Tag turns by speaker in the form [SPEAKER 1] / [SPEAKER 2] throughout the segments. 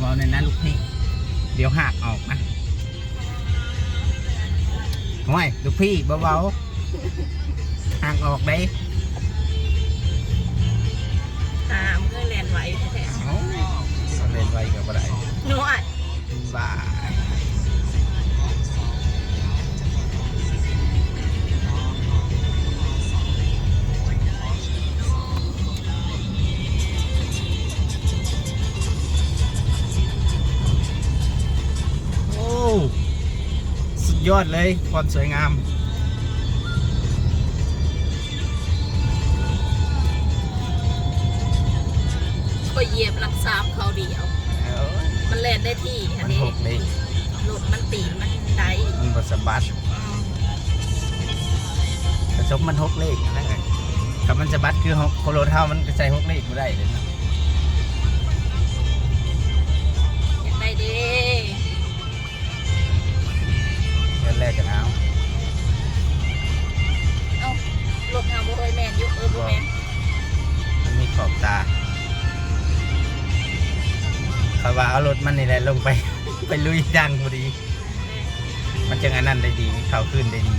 [SPEAKER 1] เบาๆในนั้นลูกพี่ เดี๋ยวหักออกนะห่วยลูกพี่เบาๆหักออกได้
[SPEAKER 2] ตามเพื่อเรียนไหวแท้
[SPEAKER 1] เอ้ยเล่นไว้กับอะไร
[SPEAKER 2] นวด
[SPEAKER 1] บ้า สุดยอดเลยความสวยงาม
[SPEAKER 2] ก็เหยียบหลักสามเขาเดียว
[SPEAKER 1] เอ้ย
[SPEAKER 2] มันแลนได้ที่
[SPEAKER 1] มั
[SPEAKER 2] อัน
[SPEAKER 1] น
[SPEAKER 2] นี้
[SPEAKER 1] หกเลย
[SPEAKER 2] รถมันตีนมันได้
[SPEAKER 1] มันบสะบัด
[SPEAKER 2] อืม
[SPEAKER 1] ผสมมันหกเลขนั่นไงกับมันสะบัดคือหกโคโลเท่ามันก็ใส่หกเลขไม่ได้เลยนะ
[SPEAKER 2] อยากได้เด้
[SPEAKER 1] เดือนแรกกันเอา
[SPEAKER 2] เอ้ารถเฮาบ่เคยแม่นอยู่เออบ่แม่น
[SPEAKER 1] มันมีขอบตาเขาว่าเอารถมันนี่แหละลงไป ไปลุยดังพอดี มันจึงอันนั้นได้ดี เขาขึ้นได้ดี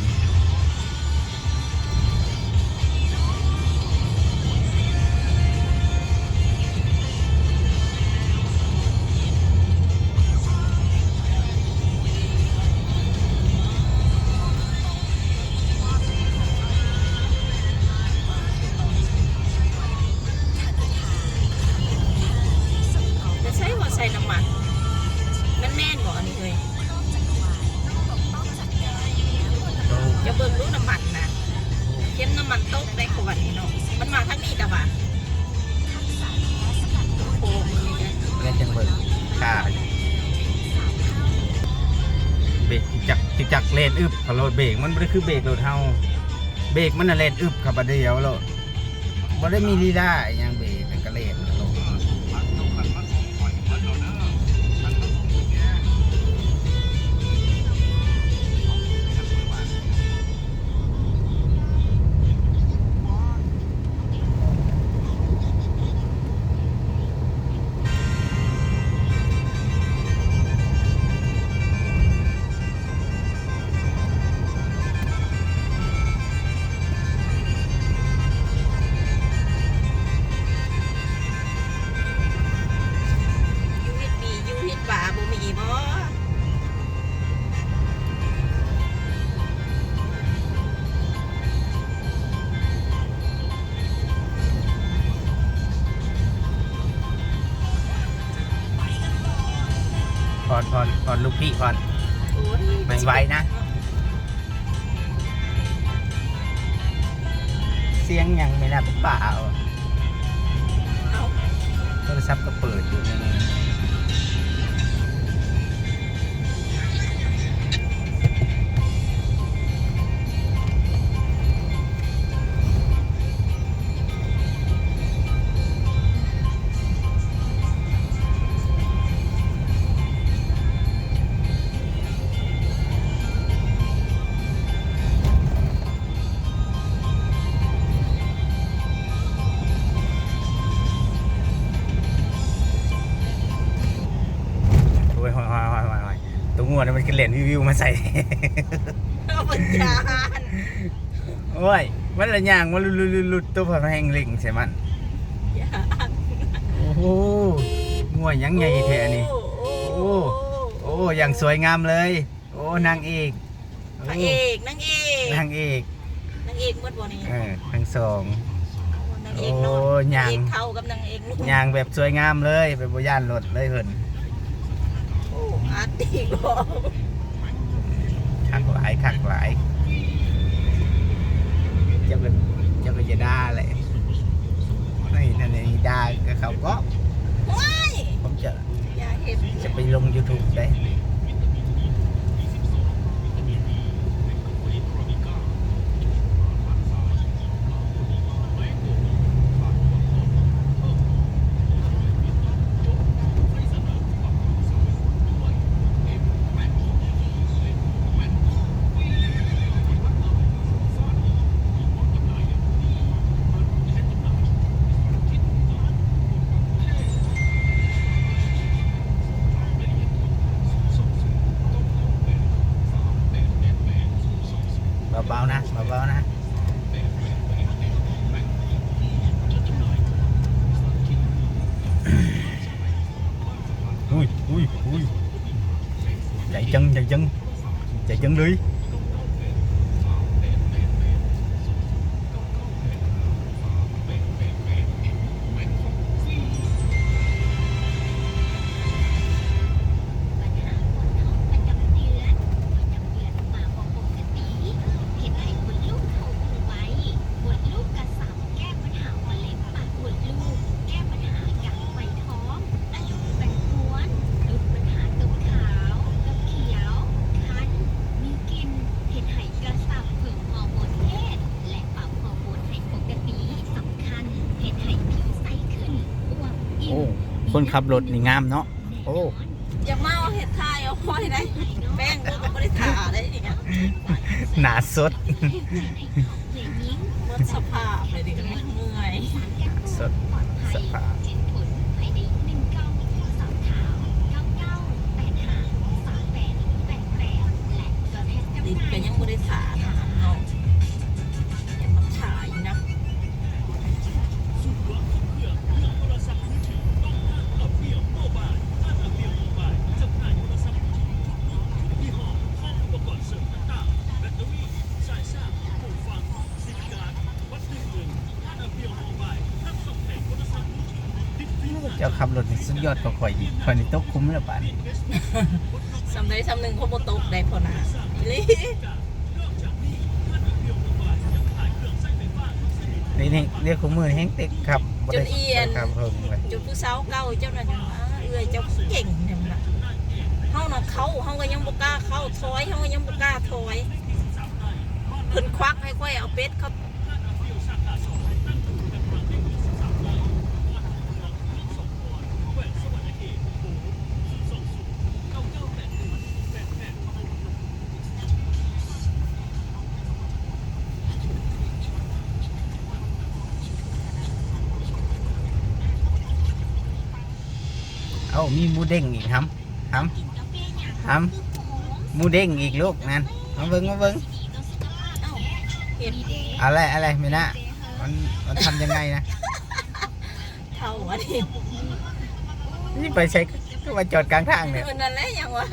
[SPEAKER 2] เบรกมัน
[SPEAKER 1] ไม่ได้คือเบรกรถเฮาเบรกมันน่ะแลนอึบขับบัดเดียวแล้วบ่ได้มีลีลาอหยัง ไม่ไหวนะ เสียงยังไม่น่าเป็นป่าเป
[SPEAKER 2] ล่า
[SPEAKER 1] โทรศัพท์ก็เปิดอยู่นี่ วิวๆมาใส่
[SPEAKER 2] เอาบรรจาน
[SPEAKER 1] โอ้ยมันละอย่างมันลุลุลุตัวพะแหงลิงใช่มัน
[SPEAKER 2] อย่า
[SPEAKER 1] โอ้โหงัวยังไงแท้นี่
[SPEAKER 2] โอ้
[SPEAKER 1] โอ้ โอ้อย่างสวยงามเลย โอ้นางเอกโพ
[SPEAKER 2] ระเอกนางเอก
[SPEAKER 1] นางเอก
[SPEAKER 2] นางเอกหมดบ่นี่
[SPEAKER 1] เออทั้งสอง
[SPEAKER 2] นางเอกนอน
[SPEAKER 1] โอ้ยัง
[SPEAKER 2] นางเอกเท่ากับนางเอกลูก
[SPEAKER 1] อย่างแบบสวยงามเลยไปบย่านรถเลยเพิ่น
[SPEAKER 2] โอ้อาร์ติกบ่
[SPEAKER 1] คักหลายคักหลายเจะเป็นเจะเป็นจะด่าเลยไม่นั่นนี่ด่ากับเขาก็
[SPEAKER 2] ว้าย
[SPEAKER 1] ผมจะ
[SPEAKER 2] อย่าเห็น
[SPEAKER 1] จะไปลง YouTube ได้
[SPEAKER 3] คนขับ
[SPEAKER 1] รถนี่งามเนาะโอ้
[SPEAKER 2] อย่ามาเอาเห็ดทายเอาค่อยได้แป้งก็ไม่ได้ทาอะไรอย่า
[SPEAKER 3] งเงี้
[SPEAKER 2] ยหนา
[SPEAKER 1] สด ยอดก็ค่อยอีกข่อยนี่ตกคุ้มแล้วป่านนี้
[SPEAKER 2] สำใดสำหนึ่งคนบนต๊ะได้พอนะนี่
[SPEAKER 1] นี่นี่เรียกคุ้มมือแห้งเต็กครับจนด้เอียน ครับเพิ่ม
[SPEAKER 2] จนผู้สาวเก่าเจ้าหน้าที่เอื้อยเจ้าเก่งเนี่ยมันน่ะเฮาน่ะเข้าเฮาก็ยังบุกล้าเข้าถอยเฮาก็ยังบุกล้าถอยเพิ่นควักให้ค่อยเอาเป็ดเข้า
[SPEAKER 1] มีมูเด้งอีกครับครับครับมูเด้งอีกลูกนั่นมาเบิ้งมาเบิ้ง
[SPEAKER 2] อะ
[SPEAKER 1] ไรอะไรไม่นะมันมันทำยังไงนะ
[SPEAKER 2] เท่าหัว
[SPEAKER 3] ทิ่นี่ไปใช้ก็มาจอดกลางทางเนี่ยนั่นแหละยังวะ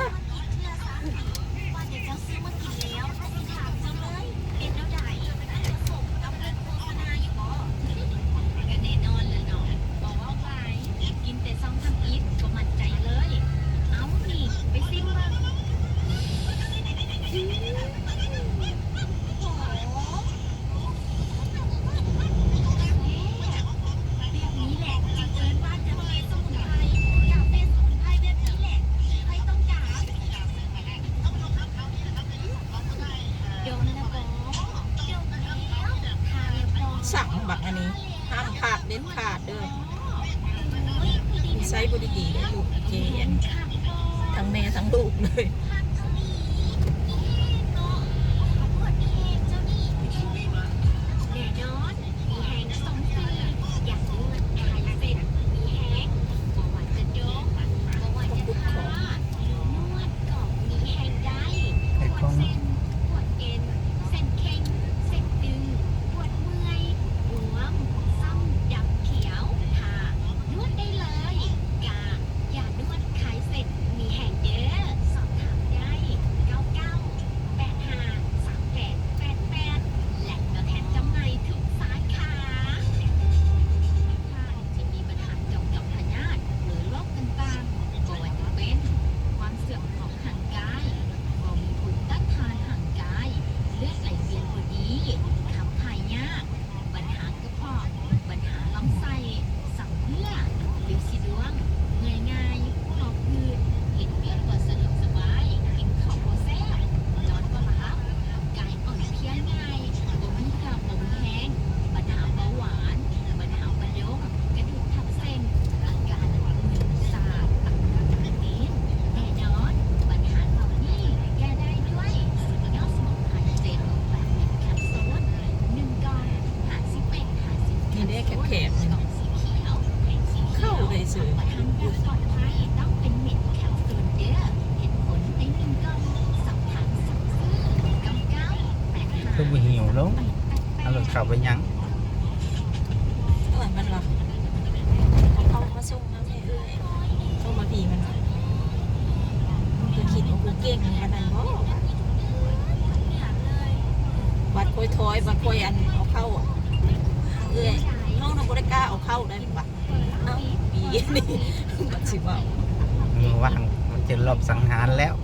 [SPEAKER 3] างมัน
[SPEAKER 1] จะรอบสังหารแล้ว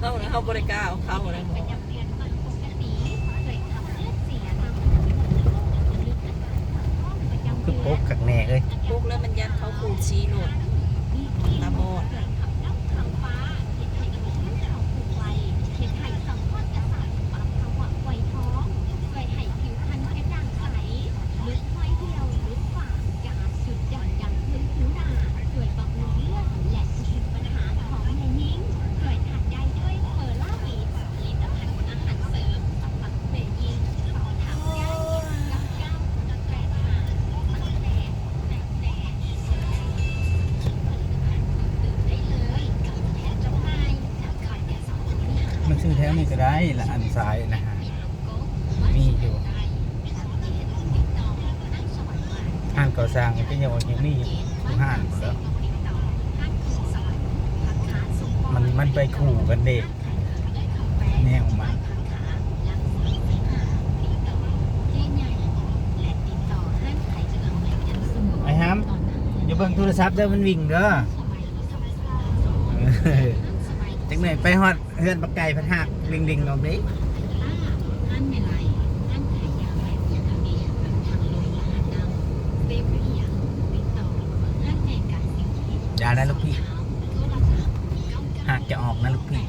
[SPEAKER 2] เฮาน่ะเฮาบ่ได้กล้าเอาเข้าได้หมอ
[SPEAKER 1] คือโป๊กกับแน่เอ้ย
[SPEAKER 2] พวกแล้วมันยัดเขาขูดชีโลดตาบอด
[SPEAKER 1] แถวนี้ก็ได้ละอันซ้ายนะฮะมีอยู่ห้านก่อสร้างก็ยังว่ายังมีอยู่ทุกห้านหมดแล้วมันมันไปขู่กันเด็กแนวมันไอ้ฮัมอย่าเบิ่งโทรศัพท์เด้อมันวิ่งเด้อ จังไหนไปฮอดเฮือนปักไก่พัดหักลิงลิงๆเอาเด้ อย่านะลูกพี่หากจะออกนะลูกพี่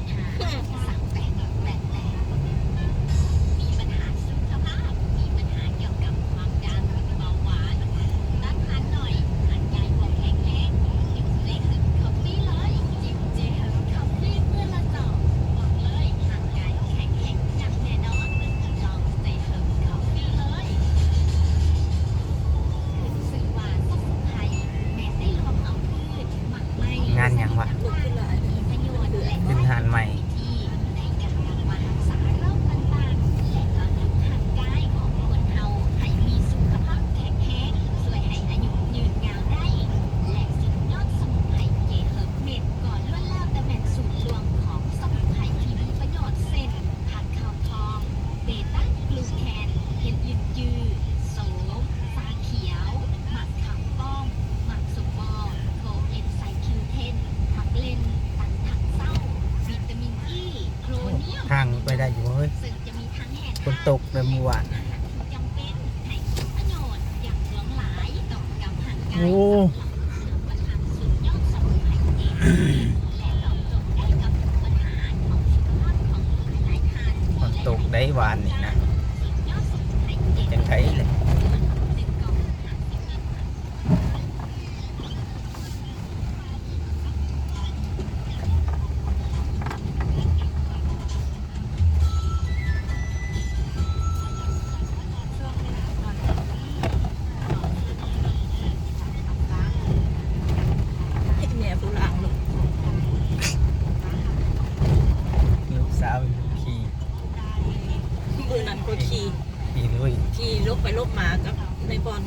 [SPEAKER 1] งานหยังวะ
[SPEAKER 2] ลุกขึ้นหลายเลย
[SPEAKER 1] เป็นทหานใหม่
[SPEAKER 3] เบต้ากลูแคนเห็ดยืนยือโสมฟ้าเขียว หมักขาวป้อม หมักสุกบอโคเอนไซคิวเทนผักเลนตันถังเศร้า วิตามินอ e, ีโครเนียม
[SPEAKER 1] ทางไปได้อยู่เฮ้ย
[SPEAKER 3] ซึ่งจะมีทั้งแห่
[SPEAKER 1] ฝน ตกเลยเมื่อวาน
[SPEAKER 3] อาหารที่จำเป็นให้คุณประโยชน์อย่างหลวงหลายต่อกับห่างกาย
[SPEAKER 1] โอ้
[SPEAKER 3] ประทานสุดยอดสมุนไพรเองและตอบโจทย์ได้กับทุกปัญหาของสุขภาพของหลายๆท่าน
[SPEAKER 1] ฝนตกได้หวานนี่นะ
[SPEAKER 3] สุดยอดสมุนไพรเอง
[SPEAKER 1] จังไทยเลย
[SPEAKER 3] หนึ่งกล่องหาสิบ
[SPEAKER 2] ให้แม่ผู้หลังลูก
[SPEAKER 1] ลูกสาวขี่
[SPEAKER 2] มือนั้นก็ขี่
[SPEAKER 1] ขี่ลุย
[SPEAKER 2] ขี่ล บไปลบมากับในบอล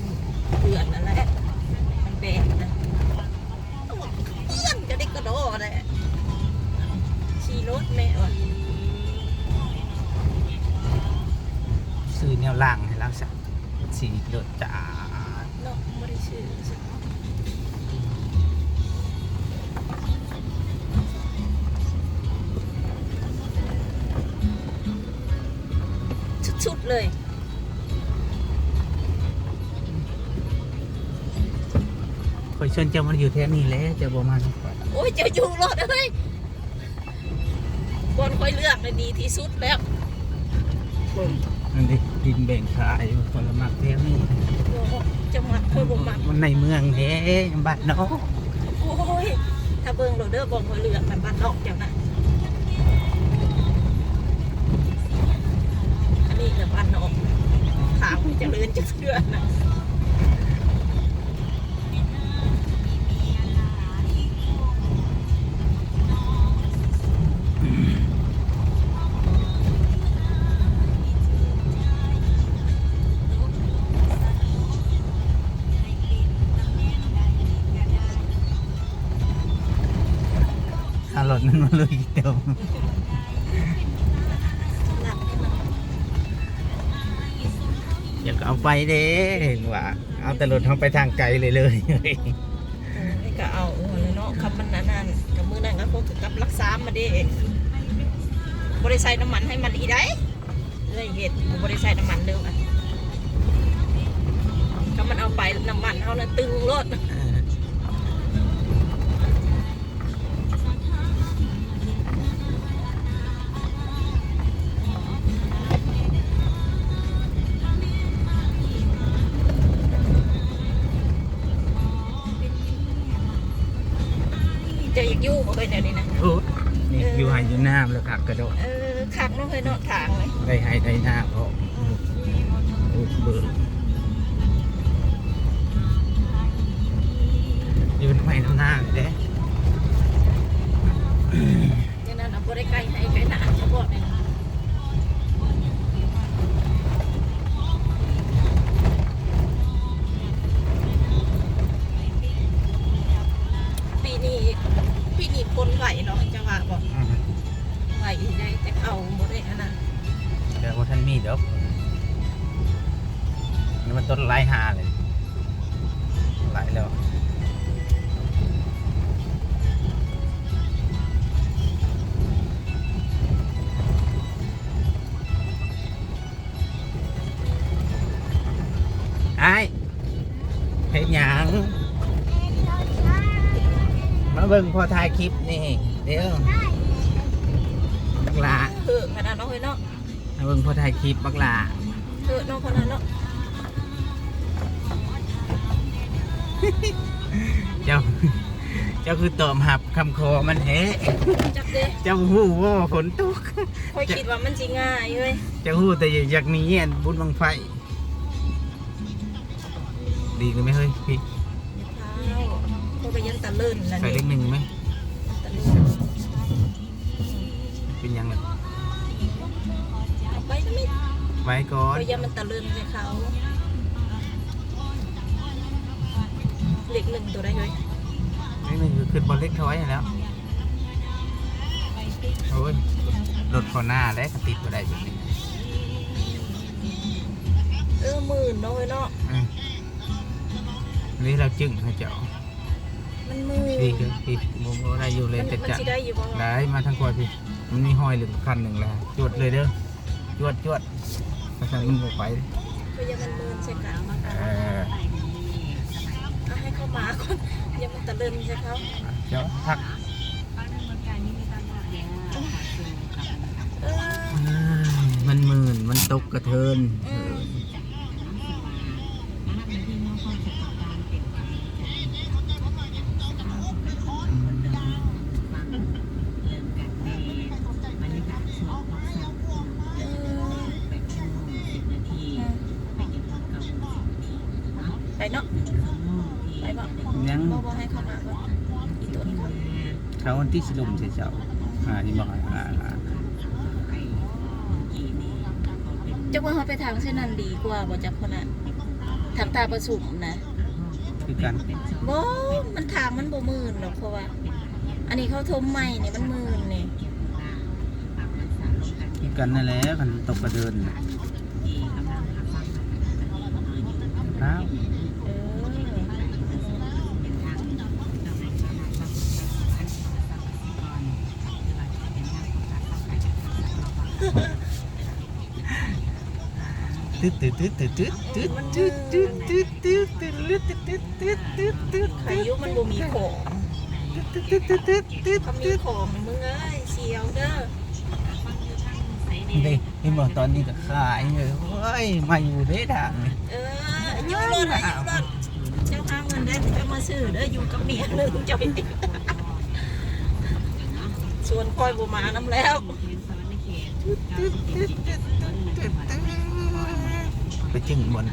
[SPEAKER 2] ว
[SPEAKER 1] นเจ้า
[SPEAKER 2] มั
[SPEAKER 1] นอยู่แถวนี้แหล้วเจ้าประมาณนี้ก่อน
[SPEAKER 2] โอ้ยเจะอยู่รถเฮ้ยบอลค่อยเลือกเลยดีที่สุดแล้ว
[SPEAKER 1] นั่นดิดินแบ่งขายคนละมักแถวนี้
[SPEAKER 2] โอ้จะมัดค่อยบ่มัด
[SPEAKER 1] มันในเมืองเด้บ้านเนาะ
[SPEAKER 2] โอ้ยถ้าเบิ่งโรเดอร์บอลค่อยเลือกมันบ้านนอกจังนะอันนี้กับบ้านนอกถามเจะเลื่อนจะเชื่อนะ
[SPEAKER 1] มันมาลุยเต็ม
[SPEAKER 2] หลับให้มัน
[SPEAKER 1] ก็เอาไปเด้ว่าเอาแต่รถเฮาไปทางไกลเลยเลย
[SPEAKER 2] เออนี่ก็เอาหัวเลยเนาะคำมันนั่นนั่นกับมือนั่นก็คงกับรักษามาเด้บริใส่น้ำมันให้มันอีได้เลยเหตุบริใส่น้ำมันเดิมอะก็มันเอาไปน้ำมันเขาน่ะตึงรถ ยากยู่บ่เคยเดี๋ยวนี้นะ
[SPEAKER 1] โอ้นี่อยู่ไฮอยู่น้ำแล้วขักกระโดด
[SPEAKER 2] เออคักเน้องเคยเนาะทางเลย
[SPEAKER 1] ได้ไฮได้น้ำเพราะโอ้เบิร์ยืนไม่น้ำหน้าเด้
[SPEAKER 2] อย่างนั้นเอาบ่ได้ไกลให้ไกลหนาเขาบอก เบิ่
[SPEAKER 1] งพอถ่ายคลิปนี่เดี๋ยวบักหลา
[SPEAKER 2] เออขนาดเนาะเฮ้ยเนาะ
[SPEAKER 1] มาเบิ่งพอถ่ายคลิปบักหลา
[SPEAKER 2] เออเนาะคนนั้นเนาะ
[SPEAKER 1] เจ้า เจ้าคือตอมหับคำคอมันเฮะ
[SPEAKER 2] จับเด้
[SPEAKER 1] เจ้าหู้ว่าฝนตก
[SPEAKER 2] ค่อยคิดว่ามันสิง่ายเว้ย
[SPEAKER 1] เจ้าหู้แต่อยากหนี้อันบุญบังไฟ ดีกันไหมเฮ้ยพี่
[SPEAKER 2] เท้าเขา ก็ยังตะเลินนั่น
[SPEAKER 1] ใส่เล
[SPEAKER 2] เอ
[SPEAKER 1] ข
[SPEAKER 2] ง
[SPEAKER 1] หนึ่งไหม
[SPEAKER 2] ตะเลิน
[SPEAKER 1] เป็นยังไง
[SPEAKER 2] เอาไปก็ไม่
[SPEAKER 1] ไว้ก่อน
[SPEAKER 2] เขายังมันตะเลินใส่เขาเล็กหนึ่งตัวได้เลย
[SPEAKER 1] เลขหนึ่งคือขึ้นบอลเล็กถอยแล้วโอ้ยรถคอหน้าได้กติดมาได้แบบนี้
[SPEAKER 2] เออหมื่นเนาะเว้ยเนาะ
[SPEAKER 1] อืมนี่เราจึงให้เจ้า
[SPEAKER 2] มันหมื่น
[SPEAKER 1] พี่คือพี่โมโมได้อยู่เลย
[SPEAKER 2] มัน
[SPEAKER 1] จะ
[SPEAKER 2] มัน
[SPEAKER 1] จะ
[SPEAKER 2] สิได้อยู่บ่
[SPEAKER 1] ได้มาทั้งกว่าพี่ มันมีห้อยเหลืองคันหนึ่งแล้วจวดเลยเด้อจวดจวดภาษามันบอกไป
[SPEAKER 2] เขายังมันหมื่นใส่กัน
[SPEAKER 1] เออ
[SPEAKER 2] เอาให้เขามาก่อนยังมันตะเลินใส่เขา
[SPEAKER 1] เจ้าพัก
[SPEAKER 2] เออ
[SPEAKER 1] อ้ายมันหมื่นมันตกกระเทิน
[SPEAKER 2] อืม ไปเนาะไปบ่
[SPEAKER 1] ยัง
[SPEAKER 2] บ่บ่ให้เข้ามาบ่อีตัวนี้
[SPEAKER 1] เขาวันที่สิลุมใช่เจ้าอ่านี่บอกอ่าอ่า
[SPEAKER 2] จักว่าเขาไปทางเส้นนั้นดีกว่าบ่จักคนน่ะทำตาประสุมนะ
[SPEAKER 1] คือกัน
[SPEAKER 2] บ่มันทางมันบ่มื่นหรอกเพราะว่า อันนี้เขาทมใหม่นี่มันมื่นนี่
[SPEAKER 1] คือกันนั่นแหละมันตกกระเทินน่ะครับ
[SPEAKER 2] เออ
[SPEAKER 1] ตึ๊ดตึ๊ดตึ๊ดตึ๊ดตึ๊ดตึ๊ดตึ๊ดตึ๊ดตึ๊ดตึ๊ดตึ๊ดตึ๊ดตึ๊ดตึ๊ดตึ๊ดตึ๊ด
[SPEAKER 2] อายุมันบ่มีของ
[SPEAKER 1] ตึ๊ดตึ๊ดตึ๊ดตึ๊ดตึ๊ด
[SPEAKER 2] ถ้ามีของนี่มึงเอ้ยเสียวเด้อ
[SPEAKER 1] นี่นี่บอกตอนนี้ก็ขายเลยโอ้ยมาอยู่ได้ทางนี่
[SPEAKER 2] เอออยู่รถอะอยู่รถเจ้าพาเงินได้จะมาซื้อเด้ออยู่กับเมียหนึงจะไปส่วนคอยบ่มาน้ำแล้ว
[SPEAKER 1] ไปจึงบน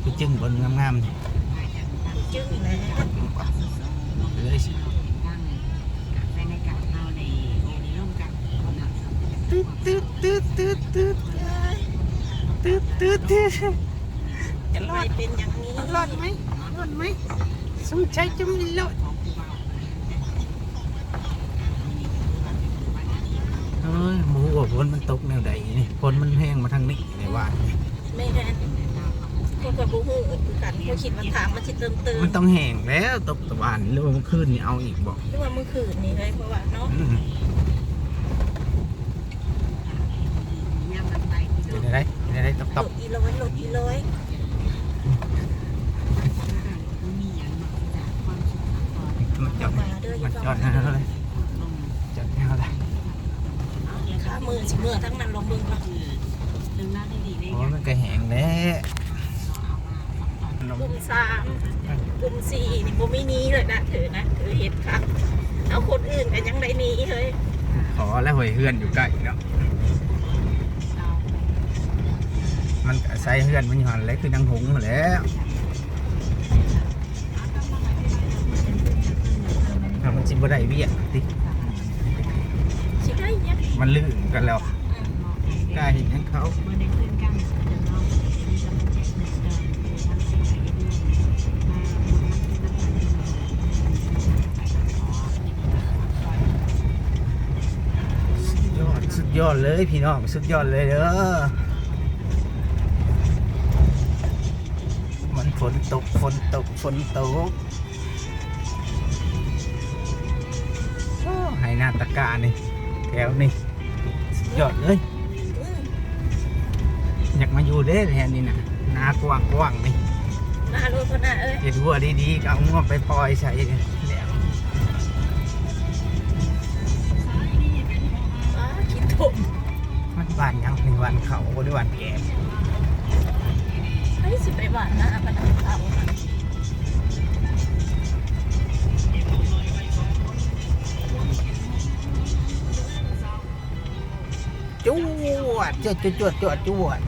[SPEAKER 1] ไปจึงบนงามๆนี่
[SPEAKER 2] จึงแหละ
[SPEAKER 1] เลยสิตึ๊ดตึ๊ดตึ๊ดตึ๊ดตึ๊ดตึ๊ดตึ๊ดตึ๊ด
[SPEAKER 2] จะลอยเป็นอย่างนี้
[SPEAKER 1] รอดไหมรอดไหมสมใจจะไม่รอดเฮ้ยหมูว่าฝ นมันตกแนวใดนี่ฝนมันแห้งมาทางนี้เลยว่า
[SPEAKER 2] เไม่แน่พวกกับบูฮูคือกันเขาคิดว่าถามมันสิเติมเติม
[SPEAKER 1] มันต้องแห้งแล้วตกตะวันหรือว่าเมื่อคืนนี่เอาอีกบอก
[SPEAKER 2] หรือว่าเมื่อคืนนี่เลยเพราะว่าเนาะ
[SPEAKER 1] อืมเป็นอะไรเป็นอะไรตบ
[SPEAKER 2] ห
[SPEAKER 1] ต
[SPEAKER 2] ล
[SPEAKER 1] บ
[SPEAKER 2] ดอีร้อยหลดอีร้อย
[SPEAKER 1] มันจอด
[SPEAKER 2] มาเด้ออ
[SPEAKER 1] มั
[SPEAKER 2] ย่าน
[SPEAKER 1] จ
[SPEAKER 2] ต้
[SPEAKER 1] อ
[SPEAKER 2] อ
[SPEAKER 1] ด
[SPEAKER 2] ง
[SPEAKER 1] ให้เราเลยจอดให้เราเลย
[SPEAKER 2] ขามือสิมือทั้งนั้นลงมือเนาะ
[SPEAKER 1] โอ้ยมันก็แห้งแล้วนม
[SPEAKER 2] กลุ่มสามกลุ่มสี่นี่บ่มีหนี้เลยนะถือนะถือเห็ดครับเอาคนอื่นกันยังได้หนี้เฮ้ย
[SPEAKER 1] ขอแล้วหวยเฮือนอยู่ใกล้เนาะมันก็ใส่เฮือนมันอยู่หันเลยคือดังหงส์มาแหล้วถ้ามันจิบ่ได้เบี้ยติ
[SPEAKER 2] สิได้เนี่ย
[SPEAKER 1] มันลื่นกันแล้ว กล้าเห็นยังเขาสุดยอดสุดยอดเลยพี่น้องสุดยอดเลยเด้อมันฝนตกฝนตกฝนตกโอ้ห้หน้าตะกร้านี่แถวนี่สุดยอดเลยากมาอยู่เด้แทนนี่นะนากว้างกว้างๆนี่
[SPEAKER 2] มาลูกคนน่ะเอ้ย
[SPEAKER 1] เห็ดวัวดีๆก็เอางัวไปปล่อยใส่เนี่ยแล้ว
[SPEAKER 2] อ้าคิดถม
[SPEAKER 1] มันหวานยังในวันเขาหรือวันแก่
[SPEAKER 2] เฮ้ยสิไปบ้านนะปะนังเอาอะ
[SPEAKER 1] จวดจวดจวดจวดจวด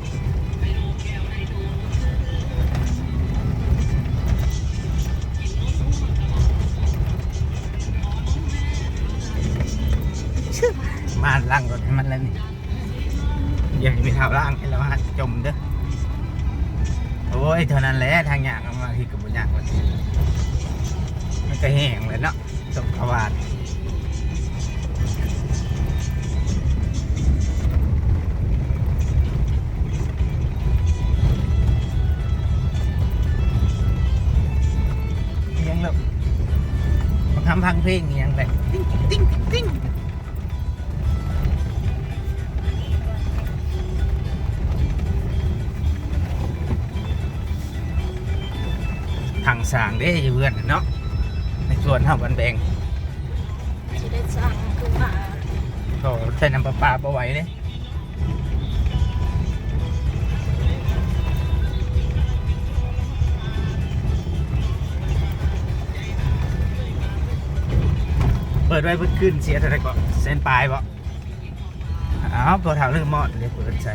[SPEAKER 1] มาล่างรถให้มันแล้วนี่อย่าให้มีเท้าล่างให้เราหัดจมเด้อโอ้ยเท่านั้นแหละทางอย่างมาที่กับบุญยากเลยมันก็แห้งเลยเนาะสมขวานยังแบบมาทำพังเพลงอ เด้อยู่เพื่อนเนาะในส่วนเท่ากันแบ่ง
[SPEAKER 2] สิได้สร้างคือว่า
[SPEAKER 1] ก็ใส่น้ำประปลาประไหว้เลยเปิดไว้เพิ่งขึ้นเสียเท่าไหรก็เส้นปลายบ่อ้าวพอถามเรื่องหมอดเดี๋ยวเปิดใส่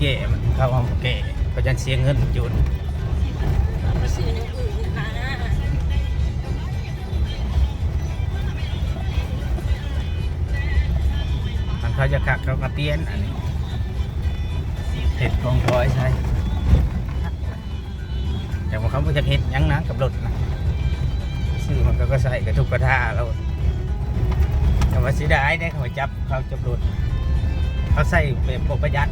[SPEAKER 2] วิ
[SPEAKER 1] ธีแก้มันเขาเอามาแก้ก็จะเสียเงินจุน
[SPEAKER 2] เอาไปซื้อในอื่นะ
[SPEAKER 1] มันเขาจะขักเขาก็เปลี่ยนอันนี้เห็ดกองถอยใช่แต่ว่าเขาไม่จะเห็ดยังนะกับรถนะซื้อมันก็ก็ใส่กระทุกกระท่าแล้วแต่ว่าเสียดายได้เขาจับเขาจับรถเขาใส่แบบประหยัด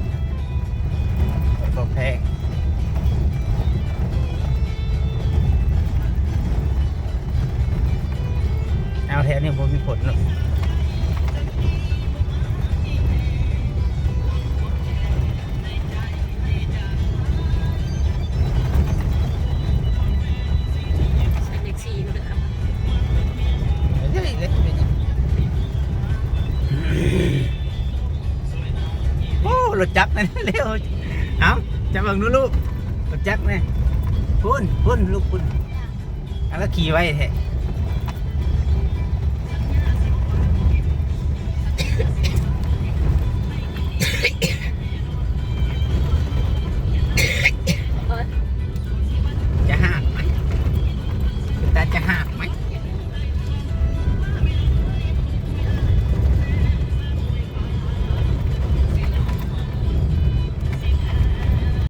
[SPEAKER 1] แพงเอาแถวนี้ผมมีผลเนอะ
[SPEAKER 2] ใส่เล็กซี่ก็ได้ครับ
[SPEAKER 1] เฮ้ยเล็กไปเนี่ยโอ้รถจักนั่นเร็วเอา จับเบิ่งดูลูกรถจักแม่พุ่นพุ่นลูกพุ่นแล้วขี่ไว้แท้